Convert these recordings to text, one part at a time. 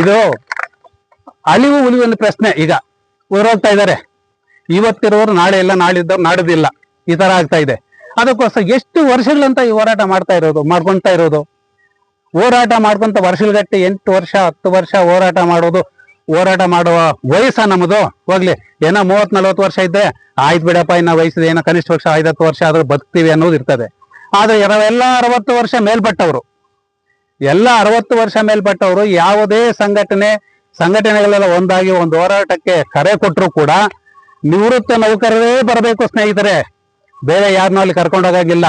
ಇದು ಅಳಿವು ಉಳಿವು ಒಂದು ಪ್ರಶ್ನೆ ಈಗ. ಹೋಗ್ತಾ ಇದ್ದಾರೆ. ಇವತ್ತಿರೋರು ನಾಳೆ ಇಲ್ಲ ನಾಳಿದ್ದ ನಾಡಿದಿಲ್ಲ ಈ ತರ ಆಗ್ತಾ ಇದೆ. ಅದಕ್ಕೋಸ್ಕರ ಎಷ್ಟು ವರ್ಷಗಳಂತ ಈ ಹೋರಾಟ ಮಾಡ್ತಾ ಇರೋದು, ಮಾಡ್ಕೊಂತ ಇರೋದು? ಹೋರಾಟ ಮಾಡ್ಕೊಂತ ಗಟ್ಟಿ ಎಂಟು ವರ್ಷ, ಹತ್ತು ವರ್ಷ ಹೋರಾಟ ಮಾಡೋದು, ಹೋರಾಟ ಮಾಡುವ ವಯಸ್ಸ ನಮ್ಮದು? ಹೋಗ್ಲಿ, ಏನೋ ಮೂವತ್ ನಲ್ವತ್ತು ವರ್ಷ ಇದ್ದೆ ಆಯ್ತು ಬಿಡಪ್ಪ, ಇನ್ನ ವಯಸ್ಸು ಏನೋ ಕನಿಷ್ಠ ಪಕ್ಷ ಐದತ್ತು ವರ್ಷ ಆದ್ರೂ ಬದುಕ್ತೀವಿ ಅನ್ನೋದು ಇರ್ತದೆ. ಆದ್ರೆ ಎಲ್ಲ ಅರವತ್ತು ವರ್ಷ ಮೇಲ್ಪಟ್ಟವರು. ಎಲ್ಲ ಅರವತ್ತು ವರ್ಷ ಮೇಲ್ಪಟ್ಟವರು ಯಾವುದೇ ಸಂಘಟನೆ, ಸಂಘಟನೆಗಳೆಲ್ಲ ಒಂದಾಗಿ ಒಂದು ಹೋರಾಟಕ್ಕೆ ಕರೆ ಕೊಟ್ಟರು ಕೂಡ ನಿವೃತ್ತ ನೌಕರರೇ ಬರಬೇಕು ಸ್ನೇಹಿತರೆ. ಬೇರೆ ಯಾರನ್ನೂ ಅಲ್ಲಿ ಕರ್ಕೊಂಡೋಗಾಗಿಲ್ಲ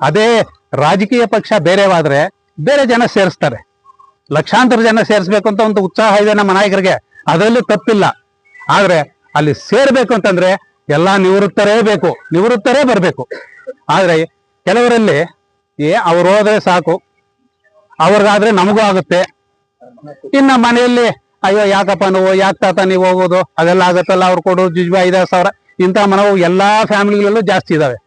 ಅದೇ ರಾಜಕೀಯ ಪಕ್ಷ ಬೇರೆವಾದ್ರೆ ಬೇರೆ ಜನ ಸೇರಿಸ್ತಾರೆ. ಲಕ್ಷಾಂತರ ಜನ ಸೇರಿಸ್ಬೇಕು ಅಂತ ಒಂದು ಉತ್ಸಾಹ ಇದೆ ನಮ್ಮ ನಾಯಕರಿಗೆ. ಅದರಲ್ಲೂ ತಪ್ಪಿಲ್ಲ. ಆದ್ರೆ ಅಲ್ಲಿ ಸೇರ್ಬೇಕು ಅಂತಂದ್ರೆ ಎಲ್ಲಾ ನಿವೃತ್ತರೇ ಬೇಕು. ನಿವೃತ್ತರೇ ಬರಬೇಕು. ಆದ್ರೆ ಕೆಲವರಲ್ಲಿ ಏ, ಅವ್ರು ಹೋದ್ರೆ ಸಾಕು. ಅವ್ರಿಗಾದ್ರೆ ನಮಗೂ ಆಗುತ್ತೆ. ಇನ್ನ ಮನೆಯಲ್ಲಿ, ಅಯ್ಯೋ, ಯಾಕಪ್ಪ ನೀವು, ಯಾಕೆ ತಾತ ನೀವು ಹೋಗೋದು? ಅದೆಲ್ಲ ಆಗತ್ತಲ್ಲ, ಅವ್ರು ಕೊಡು ಜುಜ್ಬ ಐದಾರು ಸಾವಿರ. ಇಂಥ ಮನವು ಎಲ್ಲಾ ಫ್ಯಾಮಿಲಿಗಳಲ್ಲೂ ಜಾಸ್ತಿ ಇದಾವೆ.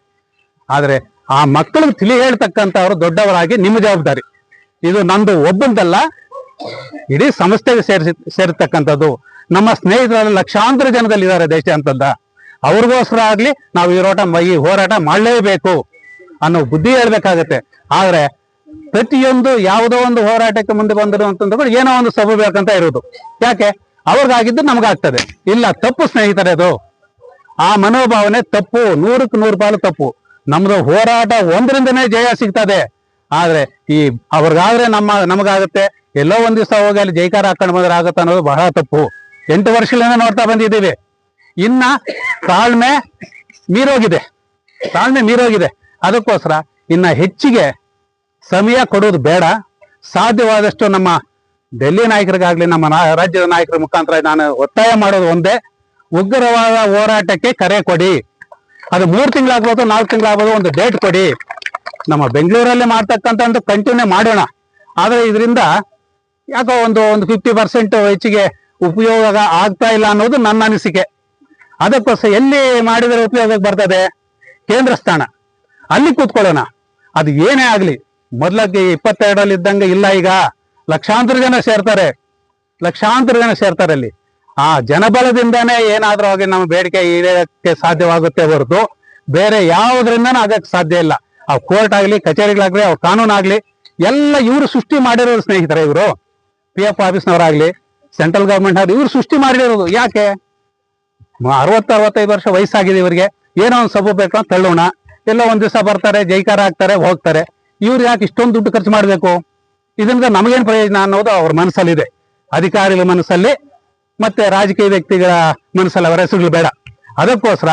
ಆದ್ರೆ ಆ ಮಕ್ಕಳಿಗೆ ತಿಳಿ ಹೇಳ್ತಕ್ಕಂಥವ್ರು ದೊಡ್ಡವರಾಗಿ ನಿಮ್ಮ ಜವಾಬ್ದಾರಿ. ಇದು ನಂದು ಒಬ್ಬಂದಲ್ಲ, ಇಡೀ ಸಂಸ್ಥೆಗೆ ಸೇರಿಸಿ, ಸೇರ್ತಕ್ಕಂಥದ್ದು. ನಮ್ಮ ಸ್ನೇಹಿತರಲ್ಲಿ ಲಕ್ಷಾಂತರ ಜನದಲ್ಲಿ ಇದ್ದಾರೆ ದೇಶ ಅಂತಂದ. ಅವ್ರಿಗೋಸ್ಕರ ಆಗ್ಲಿ ನಾವು ಈ ಹೋರಾಟ ಈ ಹೋರಾಟ ಮಾಡಲೇಬೇಕು ಅನ್ನೋ ಬುದ್ಧಿ ಹೇಳ್ಬೇಕಾಗತ್ತೆ. ಆದ್ರೆ ಪ್ರತಿಯೊಂದು ಯಾವುದೋ ಒಂದು ಹೋರಾಟಕ್ಕೆ ಮುಂದೆ ಬಂದರು ಅಂತಂದ್ರೆ ಏನೋ ಒಂದು ಸಭೆ ಬೇಕಂತ ಇರೋದು ಯಾಕೆ? ಅವ್ರಿಗಾಗಿದ್ದು ನಮಗಾಗ್ತದೆ. ಇಲ್ಲ, ತಪ್ಪು ಸ್ನೇಹಿತರೆ ಅದು. ಆ ಮನೋಭಾವನೆ ತಪ್ಪು. ನೂರಕ್ಕೆ ನೂರು ಪಾಲು ತಪ್ಪು. ನಮ್ದು ಹೋರಾಟ ಒಂದರಿಂದನೇ ಜಯ ಸಿಗ್ತದೆ. ಆದ್ರೆ ಈ ಅವ್ರಿಗಾದ್ರೆ ನಮ್ಮ, ನಮಗಾಗುತ್ತೆ. ಎಲ್ಲೋ ಒಂದ್ ದಿವಸ ಹೋಗಿ ಅಲ್ಲಿ ಜೈಕಾರ ಹಾಕೊಂಡು ಬಂದ್ರೆ ಆಗುತ್ತೆ ಅನ್ನೋದು ಬಹಳ ತಪ್ಪು. ಎಂಟು ವರ್ಷಗಳಿಂದ ನೋಡ್ತಾ ಬಂದಿದ್ದೀವಿ. ಇನ್ನ ತಾಳ್ಮೆ ಮೀರೋಗಿದೆ. ತಾಳ್ಮೆ ಮೀರೋಗಿದೆ. ಅದಕ್ಕೋಸ್ಕರ ಇನ್ನ ಹೆಚ್ಚಿಗೆ ಸಮಯ ಕೊಡೋದು ಬೇಡ. ಸಾಧ್ಯವಾದಷ್ಟು ನಮ್ಮ ಡೆಲ್ಲಿ ನಾಯಕರಿಗಾಗಲಿ, ನಮ್ಮ ರಾಜ್ಯದ ನಾಯಕರ ಮುಖಾಂತರ ನಾನು ಒತ್ತಾಯ ಮಾಡೋದು ಒಂದೇ. ಉಗ್ರವಾದ ಹೋರಾಟಕ್ಕೆ ಕರೆ ಕೊಡಿ. ಅದು ಮೂರು ತಿಂಗಳಾಗ್ಬೋದು ನಾಲ್ಕು ತಿಂಗಳಾಗ್ಬೋದು ಒಂದು ಡೇಟ್ ಕೊಡಿ. ನಮ್ಮ ಬೆಂಗಳೂರಲ್ಲಿ ಮಾಡ್ತಕ್ಕಂಥ ಒಂದು ಕಂಟಿನ್ಯೂ ಮಾಡೋಣ. ಆದರೆ ಇದರಿಂದ ಯಾಕೋ ಒಂದು ಒಂದು ಫಿಫ್ಟಿ ಪರ್ಸೆಂಟ್ ಹೆಚ್ಚಿಗೆ ಉಪಯೋಗ ಆಗ್ತಾ ಇಲ್ಲ ಅನ್ನೋದು ನನ್ನ ಅನಿಸಿಕೆ. ಅದಕ್ಕೋಸ್ಕರ ಎಲ್ಲಿ ಮಾಡಿದರೆ ಉಪಯೋಗಕ್ಕೆ ಬರ್ತದೆ? ಕೇಂದ್ರ ಸ್ಥಾನ. ಅಲ್ಲಿ ಕೂತ್ಕೊಳ್ಳೋಣ. ಅದು ಏನೇ ಆಗ್ಲಿ. ಮೊದ್ಲಕ್ಕೆ ಇಪ್ಪತ್ತೆರಡರಲ್ಲಿ ಇದ್ದಂಗೆ ಇಲ್ಲ ಈಗ. ಲಕ್ಷಾಂತರ ಜನ ಸೇರ್ತಾರೆ. ಲಕ್ಷಾಂತರ ಜನ ಸೇರ್ತಾರೆ ಅಲ್ಲಿ. ಆ ಜನಬಲದಿಂದನೇ ಏನಾದ್ರೂ ಹೋಗಿ ನಮ್ಮ ಬೇಡಿಕೆ ಈಡೇರಕ್ಕೆ ಸಾಧ್ಯವಾಗುತ್ತೆ ಹೊರತು ಬೇರೆ ಯಾವುದರಿಂದನೂ ಆಗಕ್ಕೆ ಸಾಧ್ಯ ಇಲ್ಲ. ಆ ಕೋರ್ಟ್ ಆಗಲಿ, ಕಚೇರಿಗಳಾಗ್ಲಿ, ಅವ್ರ ಕಾನೂನಾಗ್ಲಿ, ಎಲ್ಲ ಇವರು ಸೃಷ್ಟಿ ಮಾಡಿರೋರು ಸ್ನೇಹಿತರೆ ಇವರು. ಪಿ ಎಫ್ ಆಫೀಸ್ನವರಾಗ್ಲಿ, ಸೆಂಟ್ರಲ್ ಗೌರ್ಮೆಂಟ್ ಅವ್ರು ಇವ್ರು ಸೃಷ್ಟಿ ಮಾಡಿರೋದು. ಯಾಕೆ? ಅರವತ್ತು, ಅರವತ್ತೈದು ವರ್ಷ ವಯಸ್ಸಾಗಿದೆ ಇವರಿಗೆ. ಏನೋ ಒಂದು ಸಬ್ಬು ಬೇಕು ತಳ್ಳೋಣ. ಎಲ್ಲೋ ಒಂದ್ ದಿವಸ ಬರ್ತಾರೆ, ಜೈಕಾರ ಹಾಕ್ತಾರೆ ಹೋಗ್ತಾರೆ. ಇವ್ರು ಯಾಕೆ ಇಷ್ಟೊಂದು ದುಡ್ಡು ಖರ್ಚು ಮಾಡಬೇಕು? ಇದರಿಂದ ನಮಗೇನು ಪ್ರಯೋಜನ ಅನ್ನೋದು ಅವ್ರ ಮನಸ್ಸಲ್ಲಿದೆ. ಅಧಿಕಾರಿಗಳ ಮನಸ್ಸಲ್ಲಿ ಮತ್ತೆ ರಾಜಕೀಯ ವ್ಯಕ್ತಿಗಳ ಮನಸ್ಸಲ್ಲಿ ಅವರ ಹೆಸರುಗಳು ಬೇಡ. ಅದಕ್ಕೋಸ್ಕರ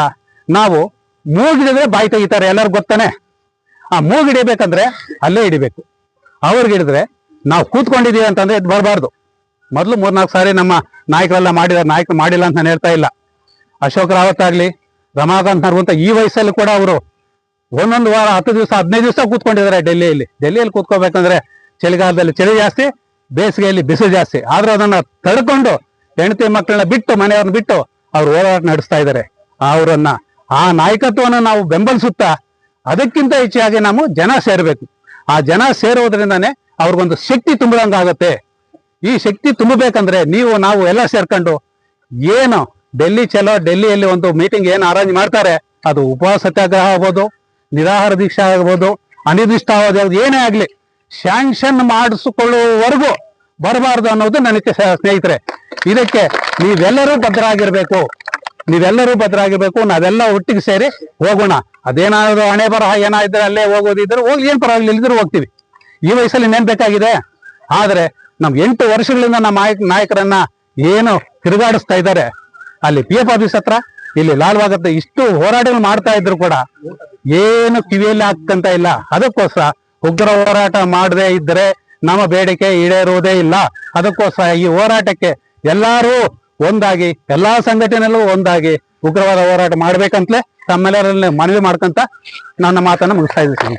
ನಾವು ಮೂಗಿಡಿದ್ರೆ ಬಾಯಿ ತೆಗಿತಾರೆ ಎಲ್ಲರೂ ಗೊತ್ತಾನೆ? ಆ ಮೂಗ್ ಹಿಡಿಬೇಕಂದ್ರೆ ಅಲ್ಲೇ ಹಿಡಿಬೇಕು. ಅವ್ರಿಗೆ ಹಿಡಿದ್ರೆ ನಾವು ಕೂತ್ಕೊಂಡಿದ್ದೀವಿ ಅಂತಂದ್ರೆ ಇದು ಬರಬಾರ್ದು. ಮೊದಲು ಮೂರ್ನಾಲ್ಕು ಸಾರಿ ನಮ್ಮ ನಾಯಕರೆಲ್ಲ ಮಾಡಿದ ನಾಯಕರು ಮಾಡಿಲ್ಲ ಅಂತ ನಾನು ಹೇಳ್ತಾ ಇಲ್ಲ. ಅಶೋಕ್ ರಾವತ್ ಆಗ್ಲಿ, ರಮಾಕಾಂತ್ ನರ್ವಂತ ಈ ವಯಸ್ಸಲ್ಲಿ ಕೂಡ ಅವರು ಒಂದೊಂದು ವಾರ, ಹತ್ತು ದಿವಸ, ಹದಿನೈದು ದಿವಸ ಕೂತ್ಕೊಂಡಿದ್ದಾರೆ ಡೆಲ್ಲಿಯಲ್ಲಿ. ಡೆಲ್ಲಿಯಲ್ಲಿ ಕೂತ್ಕೋಬೇಕಂದ್ರೆ ಚಳಿಗಾಲದಲ್ಲಿ ಚಳಿ ಜಾಸ್ತಿ, ಬೇಸಿಗೆಯಲ್ಲಿ ಬಿಸಿಲು ಜಾಸ್ತಿ. ಆದ್ರೂ ಅದನ್ನ ತಡ್ಕೊಂಡು ಹೆಂಡತಿ ಮಕ್ಕಳನ್ನ ಬಿಟ್ಟು, ಮನೆಯವ್ರನ್ನ ಬಿಟ್ಟು ಅವ್ರು ಹೋರಾಟ ನಡೆಸ್ತಾ ಇದ್ದಾರೆ. ಅವರನ್ನ ಆ ನಾಯಕತ್ವವನ್ನು ನಾವು ಬೆಂಬಲಿಸುತ್ತಾ ಅದಕ್ಕಿಂತ ಹೆಚ್ಚಾಗಿ ನಾವು ಜನ ಸೇರಬೇಕು. ಆ ಜನ ಸೇರೋದ್ರಿಂದಾನೇ ಅವ್ರಿಗೊಂದು ಶಕ್ತಿ ಆಗುತ್ತೆ. ಈ ಶಕ್ತಿ ತುಂಬಬೇಕಂದ್ರೆ ನೀವು, ನಾವು ಎಲ್ಲ ಸೇರ್ಕೊಂಡು ಏನು ಡೆಲ್ಲಿ ಚಲೋ, ಡೆಲ್ಲಿಯಲ್ಲಿ ಒಂದು ಮೀಟಿಂಗ್ ಏನು ಅರೇಂಜ್ ಮಾಡ್ತಾರೆ, ಅದು ಉಪವಾಸ ಸತ್ಯಾಗ್ರಹ ಆಗ್ಬೋದು ನಿರಾಹಾರ ದೀಕ್ಷೆ ಆಗ್ಬೋದು ಅನಿರ್ದಿಷ್ಟಾವಧಿ ಏನೇ ಆಗಲಿ ಶ್ಯಾಂಕ್ಷನ್ ಮಾಡಿಸಿಕೊಳ್ಳುವವರೆಗೂ ಬರಬಾರ್ದು ಅನ್ನೋದು ನನಗೆ ಸ್ನೇಹಿತರೆ. ಇದಕ್ಕೆ ನೀವೆಲ್ಲರೂ ಭದ್ರಾಗಿರ್ಬೇಕು. ನೀವೆಲ್ಲರೂ ಭದ್ರಾಗಿರ್ಬೇಕು, ನಾವೆಲ್ಲ ಒಟ್ಟಿಗೆ ಸೇರಿ ಹೋಗೋಣ. ಅದೇನಾದ್ರು ಹಣೆ ಬರಹ ಏನಾದ್ರೆ ಅಲ್ಲೇ ಹೋಗೋದಿದ್ರೆ ಹೋಗಿ, ಏನು ಪರವಾಗಿಲ್ಲ, ಇಲ್ಲಿದ್ರೂ ಹೋಗ್ತೀವಿ. ಈ ವಯಸ್ಸಲ್ಲಿ ಇನ್ನೇನ್ ಬೇಕಾಗಿದೆ? ಆದ್ರೆ ನಮ್ಗೆ ಎಂಟು ವರ್ಷಗಳಿಂದ ನಮ್ಮ ನಾಯಕ ನಾಯಕರನ್ನ ಏನು ತಿರುಗಾಡಿಸ್ತಾ ಇದ್ದಾರೆ. ಅಲ್ಲಿ ಪಿ ಎಫ್ ಆಫೀಸ್ ಹತ್ರ ಇಲ್ಲಿ ಲಾಲ್ ಹತ್ರ ಇಷ್ಟು ಹೋರಾಟಗಳು ಮಾಡ್ತಾ ಇದ್ರು ಕೂಡ ಏನು ಕಿವಿಯಲ್ಲಿ ಆಗ್ತಂತ ಇಲ್ಲ. ಅದಕ್ಕೋಸ್ಕರ ಉಗ್ರ ಹೋರಾಟ ಮಾಡದೇ ಇದ್ರೆ ನಮ್ಮ ಬೇಡಿಕೆ ಈಡೇರುವುದೇ ಇಲ್ಲ. ಅದಕ್ಕೋಸ್ಕರ ಈ ಹೋರಾಟಕ್ಕೆ ಎಲ್ಲರೂ ಒಂದಾಗಿ, ಎಲ್ಲಾ ಸಂಘಟನೆಲ್ಲೂ ಒಂದಾಗಿ ಉಗ್ರವಾದ ಹೋರಾಟ ಮಾಡ್ಬೇಕಂತಲೇ ತಮ್ಮೆಲ್ಲರಲ್ಲಿ ಮನವಿ ಮಾಡ್ಕೊಂತ ನನ್ನ ಮಾತನ್ನ ಮುಗಿಸ್ತಾ ಇದ್ದೀನಿ.